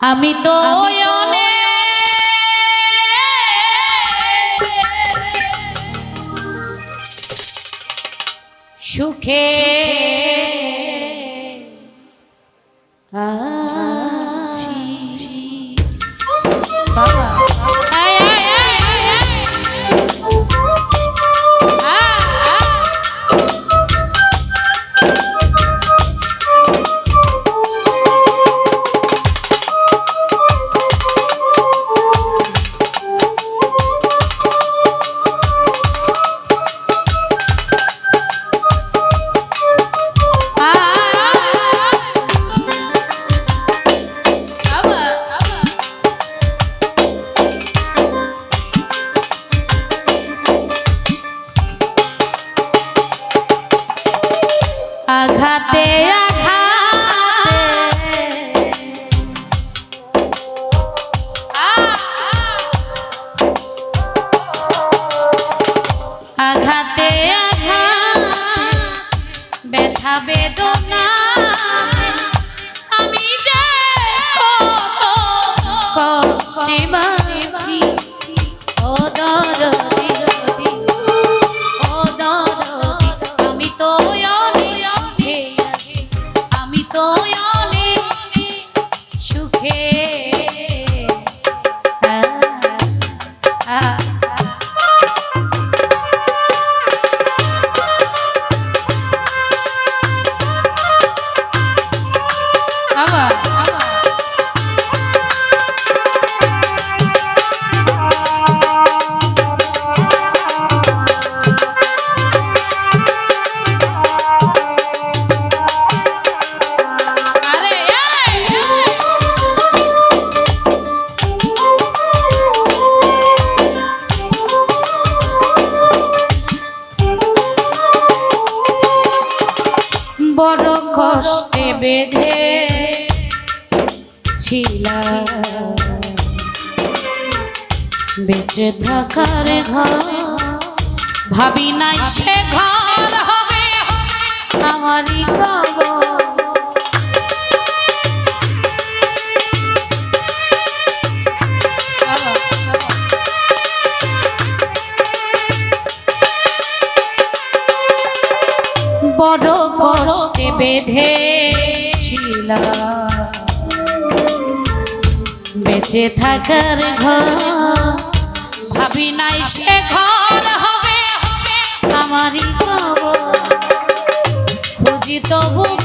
আমি তো সুখে আছি আঘাতে আঘাতে। ব্যথা বেদনা। আমি যে কষ্টে বাঁচি ও দরদি। বড় কষ্টে বেঁধে ছিল বেঁচে থাকার ঘর ভাবি নাই সে ঘর হবে আমারই খবর কষ্টে বেঁধে বেঁচে থাকার ঘর ভাবি নাই সে ঘর হবে আমারই খুঁজি তবু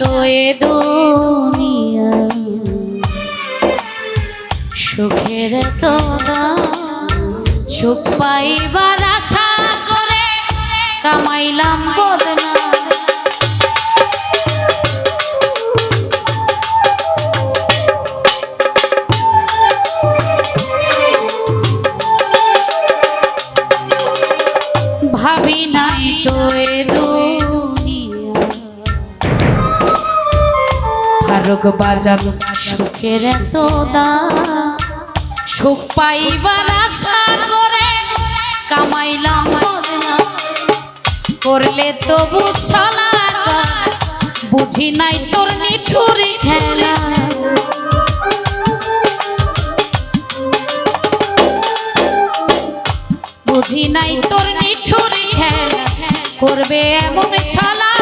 তো এ দুনিয়া। সুখের তো সুখ পাইবার আশা করে কামাইলাম বদনা। ফারুক বাজার সুখের এত দাম। সুখ পাইবার আশা করে কামাইলাম করলে তো বুঝলা বুঝি নাই তোর নিঠুরি খেলা। বুঝি নাই তোর নিঠুরি খেলা। করবে এমন ছলা।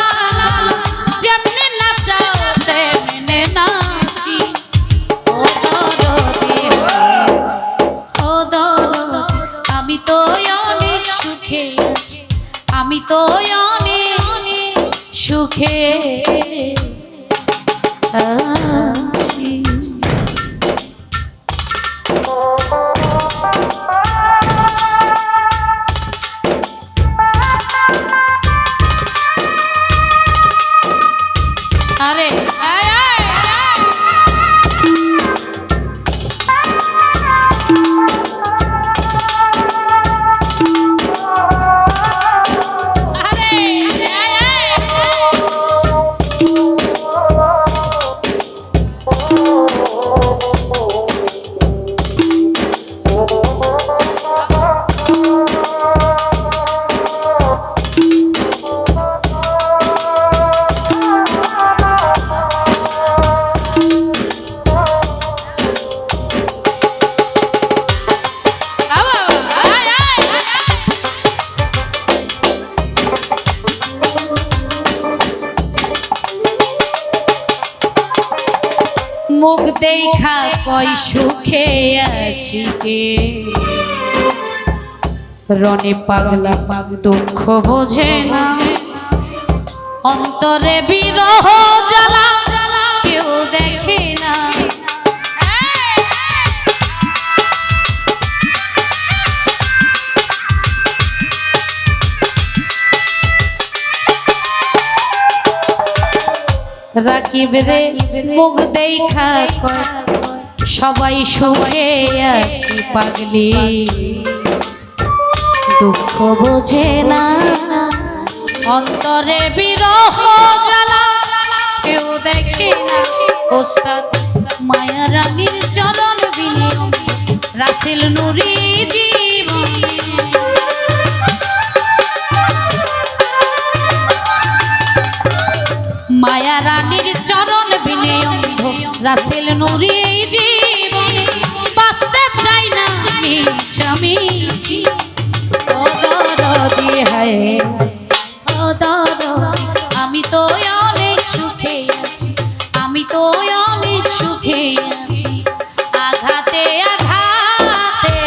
আমি তো অনেক সুখে আরে আয়, দেখা কই সুখে আছি কে? রনে পাগলা পাগ দুঃখ বোঝে না। অন্তরে বিরহ জ্বালা রাকিব রে, মুখ দেখা সবাই সুখে আছি পাগলি। দুঃখ বোঝে না, অন্তরে বিরহ জ্বালা। কেউ দেখে না, ওস্তাদ মায়া রানীর চরণ বিনে রাসেল নুরি রাসেল নুরি জীবনে। বাঁচতে চাই না ও দরদি আমি তো অনেক সুখে আছি, আমি তো অনেক সুখে আছি। আঘাতে আঘাতে।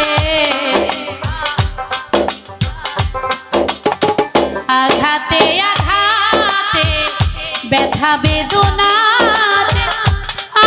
আঘাতে আঘাতে। ব্যথা বেদনাতে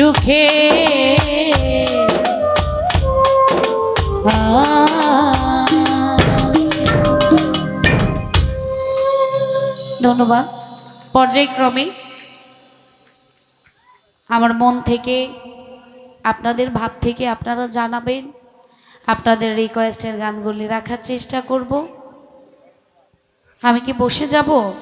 সুখে। ধন্যবাদ। পর্যায়ক্রমে আমার মন থেকে, আপনাদের ভাব থেকে আপনারা জানাবেন। আপনাদের রিকোয়েস্টের গানগুলি রাখার চেষ্টা করব। আমি কি বসে যাব?